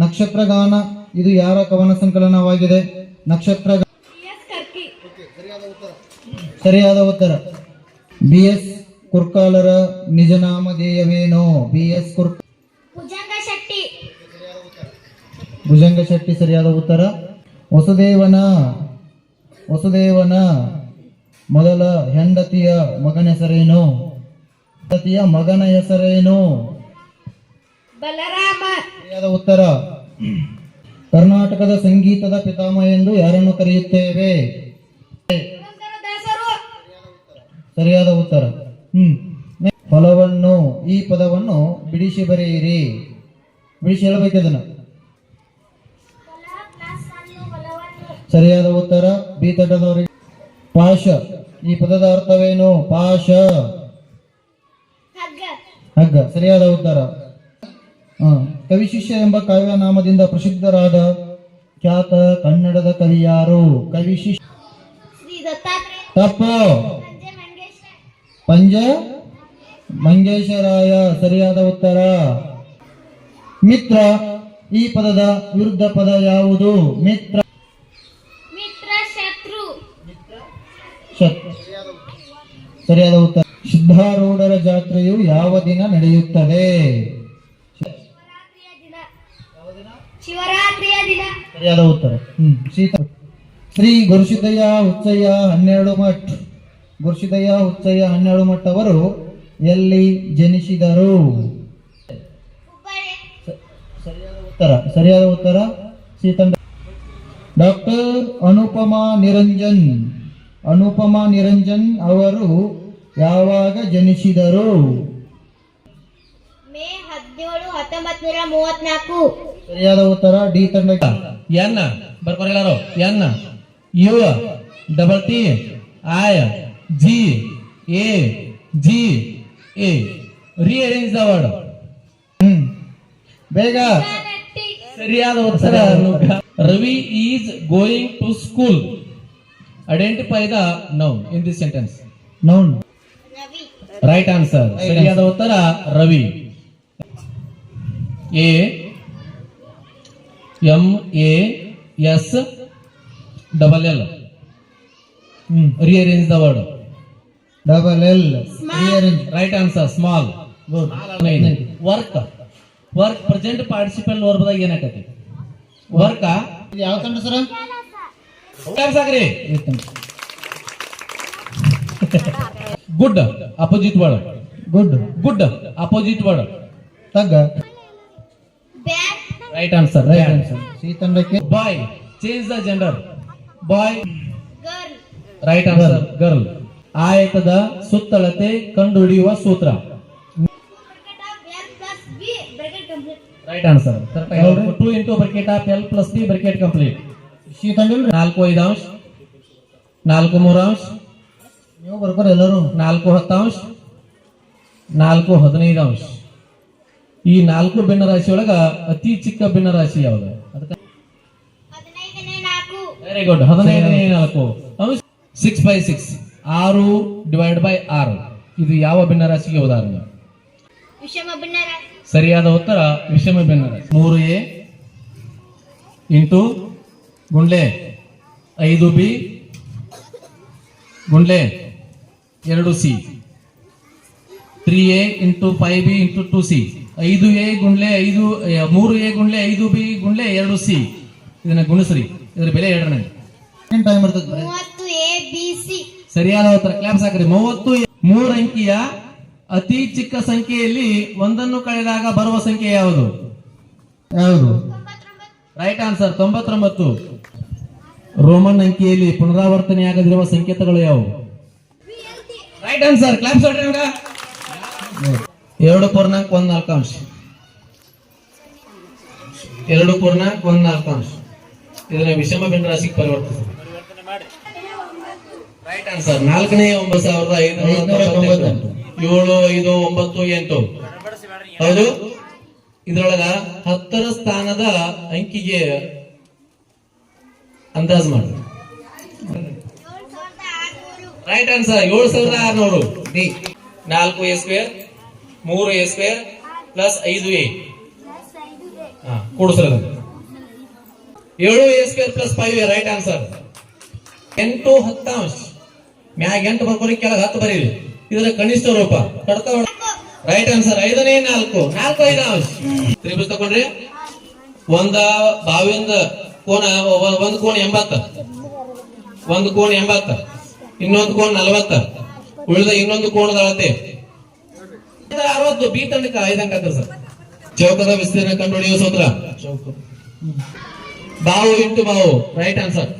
ನಕ್ಷತ್ರಗಾನ ಇದು ಯಾರ ಕವನ ಸಂಕಲನವಾಗಿದೆ? ನಕ್ಷತ್ರ ಸರಿಯಾದ ಉತ್ತರ. ಬಿ ಎಸ್ ಕುರ್ಕಾಲರ ನಿಜನಾಮಧೇಯವೇನು ಬಿ ಎಸ್ ಕುರ್ ಭುಜಂಗ ಶೆಟ್ಟಿ. ಭುಜಂಗ ಶೆಟ್ಟಿ ಸರಿಯಾದ ಉತ್ತರ. ವಸುದೇವನ ವಸುದೇವನ ಮೊದಲ ಹೆಂಡತಿಯ ಮಗನ ಹೆಸರೇನು? ಹೆಂಡತಿಯ ಮಗನ ಹೆಸರೇನು? ಬಲರಾಮ. ಸರಿಯಾದ ಉತ್ತರ. ಕರ್ನಾಟಕದ ಸಂಗೀತದ ಪಿತಾಮಹ ಎಂದು ಯಾರನ್ನು ಕರೆಯುತ್ತೇವೆ? ಸರಿಯಾದ ಉತ್ತರ. ಹ್ಮ್. ಫಲವನ್ನು ಈ ಪದವನ್ನು ಬಿಡಿಸಿ ಬರೆಯಿರಿ. ಬಿಡಿಸಿ ಹೇಳಬೇಕು ಇದನ್ನ. ಸರಿಯಾದ ಉತ್ತರ. ಬಿ ತಟ್ಟದವರಿಗೆ ಪಾಶ. ಈ ಪದದ ಅರ್ಥವೇನು? ಪಾಶ. ಹಗ್ಗ. ಸರಿಯಾದ ಉತ್ತರ. ಹ. ಎಂಬ ಕಾವ್ಯನಾಮದಿಂದ ಪ್ರಸಿದ್ಧರಾದ ಖ್ಯಾತ ಕನ್ನಡದ ಕವಿ ಯಾರು? ಕವಿಶಿಷ್ಯ ತಪ್ಪು. ಪಂಜ ಮಂಗೇಶರಾಯ ಸರಿಯಾದ ಉತ್ತರ. ಮಿತ್ರ. ಈ ಪದದ ವಿರುದ್ಧ ಪದ ಯಾವುದು? ಮಿತ್ರ. ಮಿತ್ರ ಶತ್ರು. ಶತ್ ಸರಿಯಾದ ಉತ್ತರ. ಸಿದ್ಧಾರೂಢರ ಜಾತ್ರೆಯು ಯಾವ ದಿನ ನಡೆಯುತ್ತದೆ ಶಿವರಾತ್ರಿಯ ದಿನ ಶಿವರಾತ್ರಿಯ ದಿನ. ಸರಿಯಾದ ಉತ್ತರ. ಹ್ಮ್ ಸೀತಾ. ಶ್ರೀ ಗುರುಸಿದ್ದಯ್ಯ ಹುಚ್ಚಯ್ಯ ಹನ್ನೆರಡು ಮಠ. ಗುರುಸಿದ್ದಯ್ಯ ಹುಚ್ಚಯ್ಯ ಹನ್ನೆರಡು ಮಠ ಅವರು ಎಲ್ಲಿ ಜನಿಸಿದರು? ಸರಿಯಾದ ಉತ್ತರ ಸರಿಯಾದ ಉತ್ತರ ಸೀತಂಡ ಡಾಕ್ಟರ್ ಅನುಪಮಾ ನಿರಂಜನ್. ಅನುಪಮಾ ನಿರಂಜನ್ ಅವರು ಯಾವಾಗ ಜನಿಸಿದರು? ಹದಿನೇಳು ಹತ್ತೊಂಬತ್ ನೂರ ಮೂವತ್ನಾಲ್ಕು. ಸರಿಯಾದ ಉತ್ತರ ಡಿ ತಂಡ ಎನ್ ಬರ್ಕೋರಿ ಎಲ್ಲಾರು. N U double T I G A G A. Rearrange the word hmm. ಬೇಗ. ಸರಿಯಾದ ಉತ್ತರ Ravi is going to school. Identify the noun in this sentence noun Ravi. Right answer ಸರಿಯಾದ ಉತ್ತರ Ravi. A M A S double L. Hmm rearrange the word double L. Rearrange right answer small work work present participle ವರ್ಬದಾಗ ಏನಾಕತಿ ವರ್ಕ ಯಾವ ತಂಡ sir ಸಾಕ್ರಿ good opposite word good good opposite word ತಗ್ಗ. Right answer right answer C ತಂಡಕ್ಕೆ boy change the gender boy girl right answer girl ಆಯತದ ಸುತ್ತಳತೆ ಕಂಡುಹಿಡಿಯುವ ಸೂತ್ರ. Bracket of plus B bracket complete right answer two into bracket of L plus B bracket complete C ತಂಡ ಇಲ್ರಿ? ನಾಲ್ಕು ಐದಾಂಶ ನಾಲ್ಕು ಮೂರಾಂಶ ನೀವು ಬರ್ಕೋರ ಎಲ್ಲರೂ. ನಾಲ್ಕು ಹತ್ತಾಂಶ ನಾಲ್ಕು ಹದಿನೈದು ಅಂಶ. ಈ ನಾಲ್ಕು ಭಿನ್ನ ರಾಶಿಯೊಳಗ ಅತಿ ಚಿಕ್ಕ ಭಿನ್ನ ರಾಶಿ ಯಾವುದು? ವೆರಿ ಗುಡ್ ಹದಿನೈದನೇ ನಾಲ್ಕು. ಸಿಕ್ಸ್ ಬೈ ಸಿಕ್ಸ್ ಆರು ಡಿವೈಡ್ ಬೈ ಆರು. ಇದು ಯಾವ ಭಿನ್ನ ರಾಶಿಗೆ ಉದಾಹರಣೆ? ಸರಿಯಾದ ಉತ್ತರ ವಿಷಮ ಭಿನ್ನ ರಾಶಿ. ಮೂರು ಎ ಇಂಟು ಗುಂಡ್ಲೆ. ಐದು ಬಿ ಗುಂಡ್ಲೆ. ಎರಡು C. Three A into five B into two C. ಐದು ಎ ಗುಂಡ್ಲೆ ಐದು ಮೂರು ಎ ಗುಂಡ್ಲೆ ಐದು ಬಿ ಗುಂಡ್ಲೆ ಎರಡು ಸಿ. ಇದನ್ನ ಗುಣಿಸ್ರಿ. ಇದ್ರ ಬೆಲೆ ಎರಡನೇ. ಏನ್ ಟೈಮ್ ಇರ್ತದೆ ಮೂವತ್ತು ಎ ಬಿ ಸಿ. ಸರಿಯಾದ ಉತ್ತರ. ಕ್ಲಾಪ್ಸ್ ಹಾಕ್ರಿ. ಮೂವತ್ತು ಮೂರು ಅಂಕಿಯ ಅತಿ ಚಿಕ್ಕ ಸಂಖ್ಯೆಯಲ್ಲಿ ಒಂದನ್ನು ಕಳೆದಾಗ ಬರುವ ಸಂಖ್ಯೆ ಯಾವುದು? ಯಾವುದು? ರೈಟ್ ಆನ್ಸರ್ ತೊಂಬತ್ತೊಂಬತ್ತು. ರೋಮನ್ ಅಂಕಿಯಲ್ಲಿ ಪುನರಾವರ್ತನೆಯಾಗದಿರುವ ಸಂಕೇತಗಳು ಯಾವುವು? Right answer claps. ಎರಡು ಪೂರ್ಣಾಂಕ ಒಂದ್ ನಾಲ್ಕಾಂಶ. ಎರಡು ಪೂರ್ಣಾಂಕ ಒಂದ್ ನಾಲ್ಕಾಂಶ. ಇದನ್ನ ವಿಷಮ ಭಿನ್ನ ರಾಶಿಗೆ ಪರಿವರ್ತಿಸಿ ರೈಟ್ ಆನ್ಸರ್ ನಾಲ್ಕನೇ ಒಂಬತ್ತು ಸಾವಿರದ ತೊಂಬತ್ತೆಂಟು. ಏಳು ಐದು ಒಂಬತ್ತು ಎಂಟು. ಹೌದು? ಇದ್ರೊಳಗ ಹತ್ತರ ಸ್ಥಾನದ ಅಂಕಿಗೆ ಅಂದಾಜು ಮಾಡಿ. ರೈಟ್ ಆನ್ಸರ್ ಏಳು ಸಾವಿರದ ಆರ್ನೂರು. ಡಿ ನಾಲ್ಕು ಎ ಸ್ಕ್ವೇರ್ ಮೂರು ಎ ಸ್ಕ್ವೇರ್ ಪ್ಲಸ್ ಐದು ಎ. ಕೂಡಿಸ್ರಿ. ಏಳು a square plus five a right answer ಎಂಟು ಹತ್ತಾಂಶ. ಮ್ಯಾಗ ಎಂಟು ಬರ್ಕೊರಿ ಕೆಳಗೆ ಹತ್ತು ಬರೀರಿ. ಇದರ ಕನಿಷ್ಠ ರೂಪ. ಕಡತ ರೈಟ್ ಆನ್ಸರ್ ಐದನೇ ನಾಲ್ಕು. ನಾಲ್ಕು ಐದು ಅಂಶ ತ್ರಿಭುಜ ತಗೊಂಡ್ರಿ ಒಂದ ಬಾವಿಯಿಂದ ಕೋನ ಒಂದ್ ಕೋಣ ಎಂಬತ್ತ. ಒಂದು ಕೋಣ ಎಂಬತ್ತ. ಇನ್ನೊಂದು ಕೋಣ ನಲವತ್ತ. ಉಳಿದ ಇನ್ನೊಂದು ಕೋಣದ ಅಳತೆ. ಅರವತ್ತು ಬಿ ತಂಡಕ ಐದಂಕ ಸರ್ ಚೌಕದ ವಿಸ್ತೀರ್ಣ ಕಂಡುಹಿಡಿಯುವ ಸೂತ್ರ. ಬಾವು ಇಂಟು ಬಾವು. ರೈಟ್ ಆನ್ಸರ್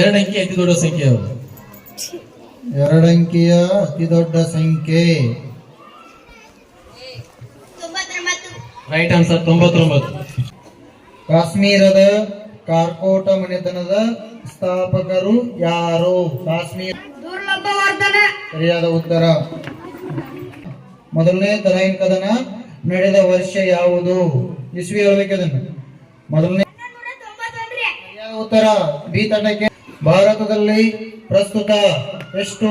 ಎರಡು ಅಂಕಿ ಅತಿ ದೊಡ್ಡ ಸಂಖ್ಯೆ ಎರಡು ಎರಡಂಕಿಯ ಅತಿ ದೊಡ್ಡ ಸಂಖ್ಯೆ. ರೈಟ್ ಆನ್ಸರ್ ತೊಂಬತ್ತೊಂಬತ್ತು. ಕಾಶ್ಮೀರದ ಕಾರ್ಕೋಟ ಮನೆತನದ ಸ್ಥಾಪಕರು ಯಾರು? ಕಾಶ್ಮೀರ. ಸರಿಯಾದ ಉತ್ತರ. ಮೊದಲನೇ ತಲೈನ್ ಕದನ? ನಡೆದ ವರ್ಷ ಯಾವುದು? ಇಸ್ವಿ ಹೇಳಬೇಕು ಅದನ್ನು. ಮೊದಲನೇ ಉತ್ತರ? ಬಿ ತಂಡಕ್ಕೆ. ಭಾರತದಲ್ಲಿ ಪ್ರಸ್ತುತ ಎಷ್ಟು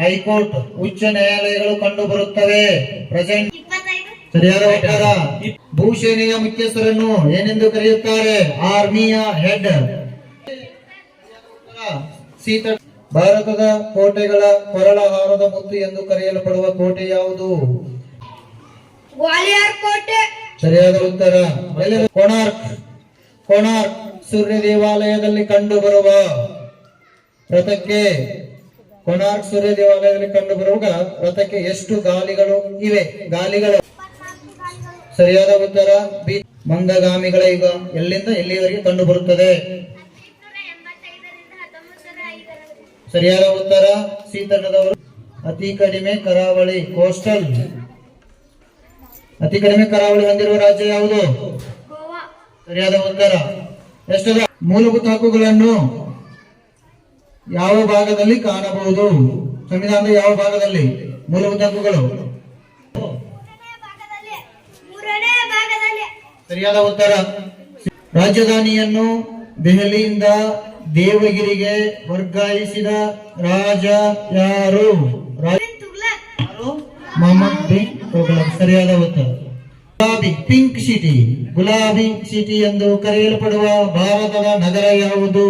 ಹೈಕೋರ್ಟ್, ಉಚ್ಚ ನ್ಯಾಯಾಲಯಗಳು ಕಂಡು ಬರುತ್ತವೆ ಪ್ರೆಸೆಂಟ್ ಸರಿಯಾದ ಉತ್ತರ. ಭೂಸೇನೆಯ ಮುಖ್ಯಸ್ಥರನ್ನು ಏನೆಂದು ಕರೆಯುತ್ತಾರೆ? ಆರ್ಮಿಯ ಹೆಡ್. ಸೀತ ಭಾರತದ ಕೋಟೆಗಳ ಕೊರಳ ಹಾರದ ಮುತ್ತು ಎಂದು ಕರೆಯಲ್ಪಡುವ ಕೋಟೆ ಯಾವುದು? ಗ್ವಾಲಿಯರ್ ಕೋಟೆ. ಸರಿಯಾದ ಉತ್ತರ. ಕೊಣಾರ್ಕ್ ಕೋಣಾರ್ಕ್ ಕೋಣಾರ್ಕ್ ಸೂರ್ಯ ದೇವಾಲಯದಲ್ಲಿ ಕಂಡು ಬರುವ ರಥಕ್ಕೆ ಕೋಣಾರ್ಕ್ ಸೂರ್ಯ ದೇವಾಲಯದಲ್ಲಿ ಕಂಡು ಬರುವಾಗ ರಥಕ್ಕೆ ಎಷ್ಟು ಗಾಲಿಗಳು ಇವೆ? ಗಾಲಿಗಳು. ಸರಿಯಾದ ಉತ್ತರ. ಬಿ ಮಂದಗಾಮಿಗಳ ಈಗ ಎಲ್ಲಿಂದ? ಎಲ್ಲಿಯವರೆಗೆ ಕಂಡು ಬರುತ್ತದೆ ಸರಿಯಾದ ಉತ್ತರ ಸೀತಕದವರು ಅತಿ ಕಡಿಮೆ ಕರಾವಳಿ ಕೋಸ್ಟಲ್. ಅತಿ ಕಡಿಮೆ ಕರಾವಳಿ ಹೊಂದಿರುವ ರಾಜ್ಯ ಯಾವುದು? ಸರಿಯಾದ ಉತ್ತರ. ಎಷ್ಟು ಮೂಲಭೂತ ಹಕ್ಕುಗಳನ್ನು ಯಾವ ಭಾಗದಲ್ಲಿ ಕಾಣಬಹುದು? ಸಂವಿಧಾನದ ಯಾವ ಭಾಗದಲ್ಲಿ? ಮೂಲಭೂತ ಹಕ್ಕುಗಳು. ಸರಿಯಾದ ಉತ್ತರ. ರಾಜಧಾನಿಯನ್ನು ದೆಹಲಿಯಿಂದ ದೇವಗಿರಿಗೆ ವರ್ಗಾಯಿಸಿದ ರಾಜ ಯಾರು? ಮೊಹಮ್ಮದ್ ಬಿನ್ ಸರಿಯಾದ ಉತ್ತರ. ಗುಲಾಬಿ ಪಿಂಕ್ ಸಿಟಿ ಗುಲಾಬಿ ಸಿಟಿ ಎಂದು ಕರೆಯಲ್ಪಡುವ ಭಾರತದ ನಗರ ಯಾವುದು?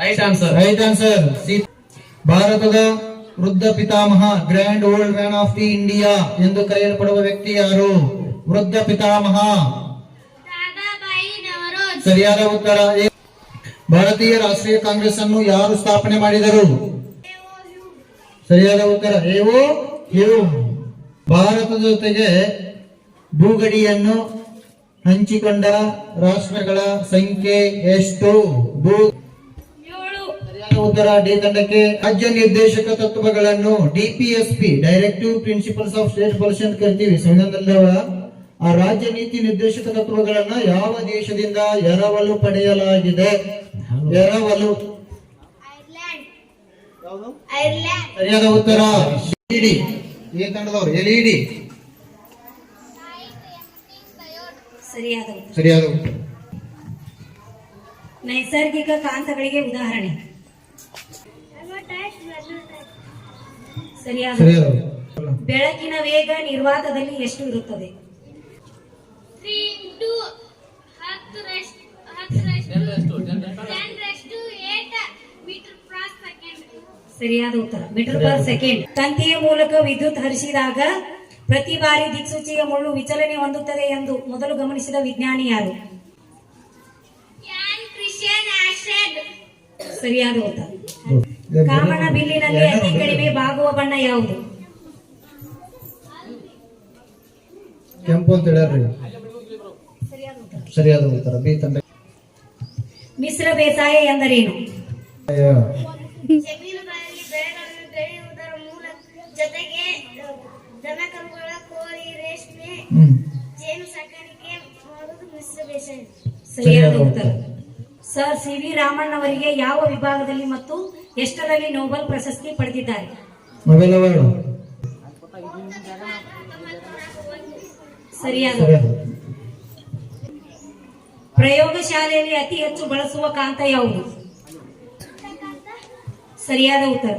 ರೈಟ್ ಆನ್ಸರ್ ರೈಟ್ ಆನ್ಸರ್ ಭಾರತದ ವೃದ್ಧ ಪಿತಾಮಹ grand old man of the India ಎಂದು ಕರೆಯಲ್ಪಡುವ ವ್ಯಕ್ತಿ ಯಾರು? ವೃದ್ಧ ಪಿತಾಮಹ. ದಾದಾಬಾಯಿ ನವರೋಜ್ ಸರಿಯಾದ ಉತ್ತರ. ಭಾರತೀಯ ರಾಷ್ಟ್ರೀಯ ಕಾಂಗ್ರೆಸ್ ಅನ್ನು ಯಾರು ಸ್ಥಾಪನೆ ಮಾಡಿದರು? ಸರಿಯಾದ ಉತ್ತರ ಏವೋ ಭಾರತದ ಜೊತೆಗೆ ಭೂಗಡಿಯನ್ನು ಹಂಚಿಕೊಂಡ ರಾಷ್ಟ್ರಗಳ ಸಂಖ್ಯೆ ಎಷ್ಟು? ಭೂ ಸರಿಯಾದ ಉತ್ತರ ಡಿ ತಂಡಕ್ಕೆ ರಾಜ್ಯ ನಿರ್ದೇಶಕ ತತ್ವಗಳನ್ನು DPSP directive principles of state police ಅಂತ ಕರಿತೀವಿ. ಸಂವಿಧಾನದಲ್ಲವ ಆ ರಾಜ್ಯ ನೀತಿ ನಿರ್ದೇಶಕ ತತ್ವಗಳನ್ನ ಯಾವ ದೇಶದಿಂದ ಎರವಲು ಪಡೆಯಲಾಗಿದೆ? ಎರವಲು. ಸರಿಯಾದ ಉತ್ತರ. ಎಲ್ಇಡಿ ಈ ತಂಡದವರು ಎಲ್ಇಡಿ ಸರಿಯಾದ ಉತ್ತರ. ಸರಿಯಾದ ಉತ್ತರ. ನೈಸರ್ಗಿಕ ಕಾಂತಗಳಿಗೆ ಉದಾಹರಣೆ. ಸರಿಯಾದ ಸರಿಯಾದ ಉತ್ತರ. ಉತ್ತರ. ಬೆಳಕಿನ ವೇಗ ನಿರ್ವಾತದಲ್ಲಿ ಎಷ್ಟು ಇರುತ್ತದೆ? ತ್ರೀ ಇಂಟು ಹತ್ತರಷ್ಟು ಹತ್ತರಷ್ಟು ಟೆನ್ ರಷ್ಟು ಏಟ್ ಮೀಟರ್ ಕ್ರಾಸ್ ಸೆಕೆಂಡ್ ಸರಿಯಾದ ಉತ್ತರ. ಮೀಟರ್ ಪರ್ ಸೆಕೆಂಡ್ ತಂತಿಯ ಮೂಲಕ ವಿದ್ಯುತ್ ಹರಿಸಿದಾಗ ಪ್ರತಿ ಬಾರಿ ದಿಕ್ಸೂಚಿಯ ಮುಳ್ಳು ವಿಚಲನೆ ಹೊಂದುತ್ತದೆ ಎಂದು ಮೊದಲು ಗಮನಿಸಿದ ವಿಜ್ಞಾನಿ ಯಾರು? ಸರಿಯಾದ ಉತ್ತರ. ಕಾಮನ ಬಿಲ್ಲಿನಲ್ಲಿ ಅತಿ ಕಡಿಮೆ ಬಾಗುವ ಬಣ್ಣ ಯಾವುದು? ಕೆಂಪು ಅಂತ ಹೇಳ್ಯಾರ್ರಿ ಸರಿಯಾದ ಉತ್ತರ. ಬಿ ತಂದೆ ಮಿಶ್ರ ಬೇಸಾಯ ಎಂದರೇನು? ಜಮೀನುಗಳಲ್ಲಿ ಬೆಳೆಗಳನ್ನು ಬೆಳೆಯುವುದರ ಮೂಲಕ ಜೊತೆಗೆ ದನಕರುಗಳ ಕೋಳಿ ರೇಷ್ಮೆ ಹ್ಮ್. ಜೇನು ಸಾಕಾಣಿಕೆ ಮಾಡುವುದು ಮಿಶ್ರ ಬೇಸಾಯ. ಸರಿಯಾದ ಉತ್ತರ. ಸರ್ ಸಿ ವಿ ರಾಮಣ್ಣ ಅವರಿಗೆ ಯಾವ ವಿಭಾಗದಲ್ಲಿ ಮತ್ತು ಎಷ್ಟರಲ್ಲಿ ನೋಬೆಲ್ ಪ್ರಶಸ್ತಿ ಪಡೆದಿದ್ದಾರೆ? ಸರಿಯಾದ ಪ್ರಯೋಗಶಾಲೆಯಲ್ಲಿ ಅತಿ ಹೆಚ್ಚು ಬಳಸುವ ಕಾಂತ ಯಾವುದು? ಸರಿಯಾದ ಉತ್ತರ.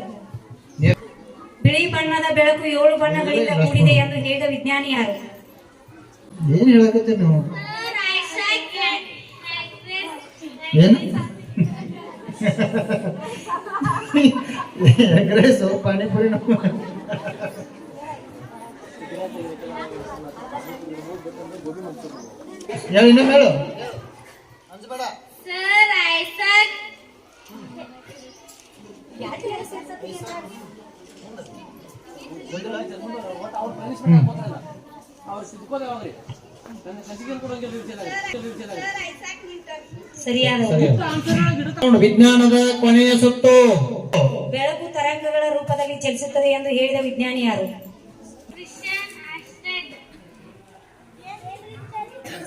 ಬಿಳಿ ಬಣ್ಣದ ಬೆಳಕು ಏಳು ಬಣ್ಣಗಳಿಂದ ಕೂಡಿದೆ ಎಂದು ಹೇಳಿದ ವಿಜ್ಞಾನಿ ಯಾರು? ಏನ್ ಹೇಳಕತ್ತೀರಿ ನೀವು? Sir, I said ಏನು? ಎಗ್ರೆಸು ಪಾನಿಪುರಿ ನಮ್ಮ ಹೇಳು ಇನ್ನೊಮ್ಮೆ ಹೇಳು? Sir, I said. ಹ್ಮ್. ಸರಿಯಾದ ಸರಿ ವಿಜ್ಞಾನದ ಕೊನೆಯ ಸುತ್ತು. ಬೆಳಕು ತರಂಗಗಳ ರೂಪದಲ್ಲಿ ಚಲಿಸುತ್ತದೆ ಎಂದು ಹೇಳಿದ ವಿಜ್ಞಾನಿ ಯಾರು?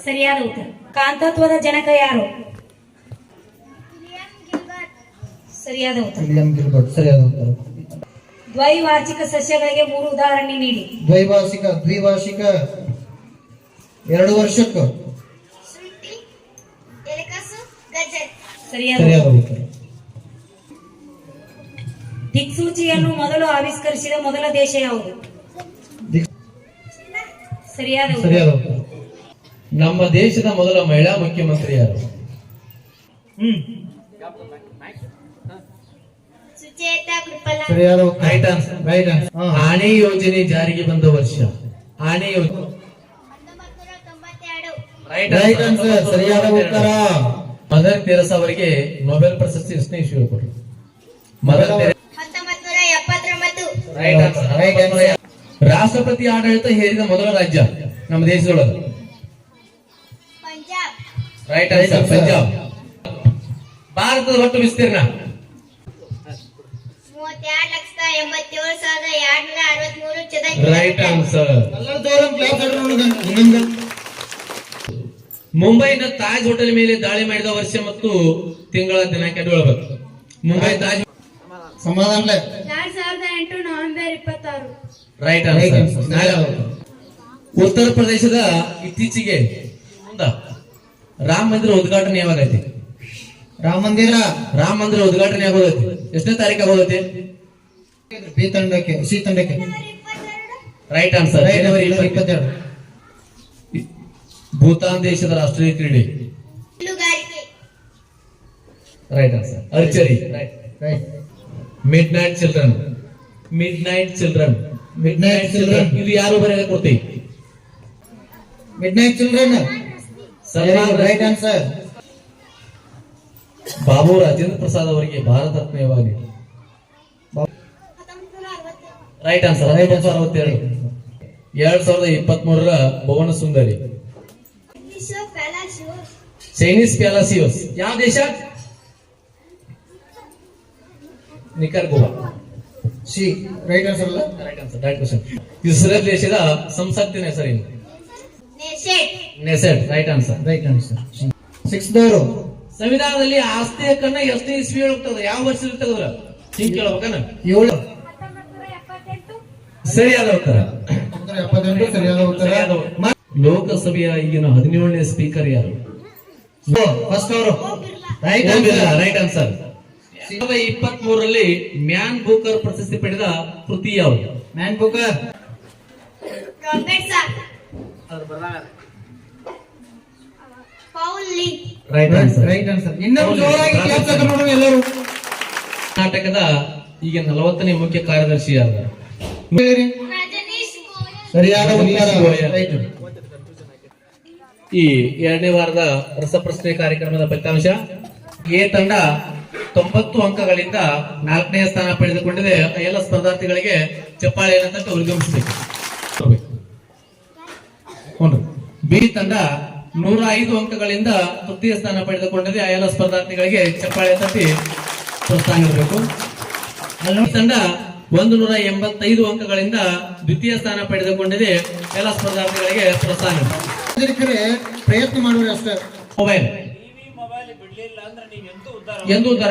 ಸರಿಯಾದ ಉತ್ತರ. ಕಾಂತತ್ವದ ಜನಕ ಯಾರು. ಸರಿಯಾದ ಉತ್ತರ. ದ್ವೈವಾರ್ಷಿಕ ಸಸ್ಯಗಳಿಗೆ ಮೂರು ಉದಾಹರಣೆ ನೀಡಿ. ದ್ವೈವಾರ್ಷಿಕ ದ್ವಿವಾರ್ಷಿಕ ಎರಡು ವರ್ಷಕ್ಕೆ. ಸರಿಯಾದ ಉತ್ತರ. ದಿಕ್ಸೂಚಿಯನ್ನು ಮೊದಲು ಆವಿಷ್ಕರಿಸಿದ ಮೊದಲ ದೇಶ ಯಾವುದು? ಸರಿಯಾದ. ಸರಿಯಾದ ಉತ್ತರ. ನಮ್ಮ ದೇಶದ ಮೊದಲ ಮಹಿಳಾ ಮುಖ್ಯಮಂತ್ರಿ ಯಾರು? ಹ್ಮ್. ಆಣೆ ಯೋಜನೆ ಜಾರಿಗೆ ಬಂದ ವರ್ಷ. ಆಣೆ ಯೋಜನೆ. ಸರಿಯಾದ ಉತ್ತರ. ಮದರ್ ತೆರಸ್ ಅವರಿಗೆ ನೊಬೆಲ್ ಪ್ರಶಸ್ತಿ ಇಷ್ಟನೇ ಇಶ್ಯೂ ಕೊಟ್ಟರು. ಮದರ್ ರಾಷ್ಟ್ರಪತಿ ಆಡಳಿತ ಹೇರಿದ ಮೊದಲ ರಾಜ್ಯ ನಮ್ಮ ದೇಶದೊಳಗೆ. ರೈಟ್ ಆನ್ಸರ್ ಪಂಜಾಬ್ ಭಾರತದ ಒಟ್ಟು ವಿಸ್ತೀರ್ಣ? ಮೂವತ್ತೆರಡು ಲಕ್ಷದ ಎಂಬತ್ತೇಳು ಸಾವಿರದ ಎರಡ್ನೂರ ಅರವತ್ಮೂರು ಚದರ ರೈಟ್ ಆನ್ಸರ್ ಎಲ್ಲರೂ ಜೋರಾಗಿ clap ಹೊಡ್ರಿ ಮುಂಬೈನ ತಾಜ್ ಹೋಟೆಲ್ ಮೇಲೆ ದಾಳಿ ಮಾಡಿದ ವರ್ಷ ಮತ್ತು ತಿಂಗಳ ದಿನಾಂಕ ಹೇಳಬೇಕು. ಮುಂಬೈ ತಾಜ್ ಸಮಾಧಾನ ಎರಡ್ ಸಾವಿರದ ಎಂಟು ನವೆಂಬರ್ ಇಪ್ಪತ್ತಾರು. Right answer. ಉತ್ತರ ಪ್ರದೇಶದ ಇತ್ತೀಚೆಗೆ ಮುಂದ. ರಾಮ ಮಂದಿರ ಉದ್ಘಾಟನೆ ಯಾವಾಗೈತಿ ರಾಮ ಮಂದಿರ ರಾಮ ಮಂದಿರ ಉದ್ಘಾಟನೆ ಆಗೋದೈತಿ ಎಷ್ಟನೇ ತಾರೀಕು ಆಗೋದೈತಿ ಬಿ ತಂಡಕ್ಕೆ ಸಿ ತಂಡಕ್ಕೆ. ರೈಟ್ ಆನ್ಸರ್ ರೈಟ್ ಜನವರಿ ಇಪ್ಪತ್ತೆರಡು. ಭೂತಾನ್ ದೇಶದ ರಾಷ್ಟ್ರೀಯ ಕ್ರೀಡೆ. Right answer archery. Right midnight children midnight children midnight children ಇದು ಯಾರು ಬರೆಯಕ್ಕೆ ಕೊಡ್ತೀವಿ midnight children right answer Babu Rajendra Prasad ಅವರಿಗೆ ಭಾರತ ರತ್ನ ಯಾವಾಗ ರೈಟ್ ಆನ್ಸರ್ ಹತ್ತೊಂಬತ್ತು ಅರವತ್ತೆರಡು. ಎರಡ್ ಸಾವಿರದ ಇಪ್ಪತ್ತ್ ಮೂರರ ಭುವನ ಸುಂದರಿ. ಚೈನೀಸ್ ಪ್ಯಾಲಾಸಿಯೋಸ್ ಯಾವ ದೇಶ? ನಿಕರ್ ಗೋವಾ ಸಿ ರೈಟ್ ಆನ್ಸರ್ ಅಲ್ಲ? Right answer right question Israel ದೇಶದ ಸಂಸತ್ತಿನ ಹೆಸರೇನು? Knesset. Right answer right answer six ದವರು ಸಂವಿಧಾನದಲ್ಲಿ ಆಸ್ತಿ ಹಕ್ಕನ್ನ ಎಷ್ಟನೇ ಇಸ್ವಿ ಹೋಗ್ತದ ಯಾವ ವರ್ಷದಲ್ಲಿ ತೆಗೆದ್ರ ಹಿಂಗ್ ಕೇಳ್ಬೇಕನ? ಏಳು. ಸರಿಯಾದ ಉತ್ತರ. ಎಪ್ಪತ್ತೆಂಟು ಸರಿಯಾದ ಉತ್ತರ. ಲೋಕಸಭೆಯ ಈಗಿನ ಹದಿನೇಳನೇ ಸ್ಪೀಕರ್ ಯಾರು? ಫಸ್ಟ್ ಅವರು ರೈಟ್ ಆನ್ಸರ್ ರೈಟ್ ಆನ್ಸರ್ ಸಾವಿರದ ಇಪ್ಪತ್ತ್ ಮೂರರಲ್ಲಿ ಮ್ಯಾನ್ ಬುಕರ್ ಪ್ರಶಸ್ತಿ ಪಡೆದ ಕೃತಿ ಯಾವುದು? Man Booker. Paul. Right answer right answer ಇನ್ನೊಂದು ಜೋರಾಗಿ ಎಲ್ಲರೂ. ಕರ್ನಾಟಕದ ಈಗ ನಲವತ್ತನೇ ಮುಖ್ಯ ಕಾರ್ಯದರ್ಶಿ ಸರಿಯಾದ ಈ ಎರಡನೇ ವಾರದ ರಸಪ್ರಶ್ನೆ ಕಾರ್ಯಕ್ರಮದ ಫಲಿತಾಂಶ. ಎ ತಂಡ ತೊಂಬತ್ತು ಅಂಕಗಳಿಂದ ನಾಲ್ಕನೇ ಸ್ಥಾನ ಪಡೆದುಕೊಂಡಿದೆ. ಎಲ್ಲ ಸ್ಪರ್ಧಾರ್ಥಿಗಳಿಗೆ ಚಪ್ಪಾಳೆಯನ್ನು ತಟ್ಟು ಹ್ಞೂ ಬಿ ತಂಡ ನೂರ ಐದು ಅಂಕಗಳಿಂದ ತೃತೀಯ ಸ್ಥಾನ ಪಡೆದುಕೊಂಡಿದೆ. ಆ ಎಲ್ಲ ಸ್ಪರ್ಧಾರ್ಥಿಗಳಿಗೆ ಚಪ್ಪಾಳೆ ತಟ್ಟಿ ಪ್ರೋತ್ಸಾಹ ನೀಡಬೇಕು. ಅಲ್ಲಿ ತಂಡ ಒಂದು ನೂರ ಎಂಬತ್ತೈದು ಅಂಕಗಳಿಂದ ದ್ವಿತೀಯ ಸ್ಥಾನ ಪಡೆದುಕೊಂಡಿದೆ. ಎಲ್ಲ ಸ್ಪರ್ಧಾರ್ಥಿಗಳಿಗೆ ಪ್ರೋತ್ಸಾಹ ಪ್ರಯತ್ನ ಮಾಡುವ ಅಷ್ಟೇ. ಮೊಬೈಲ್. ಎಂದು ಉದ್ದಾರ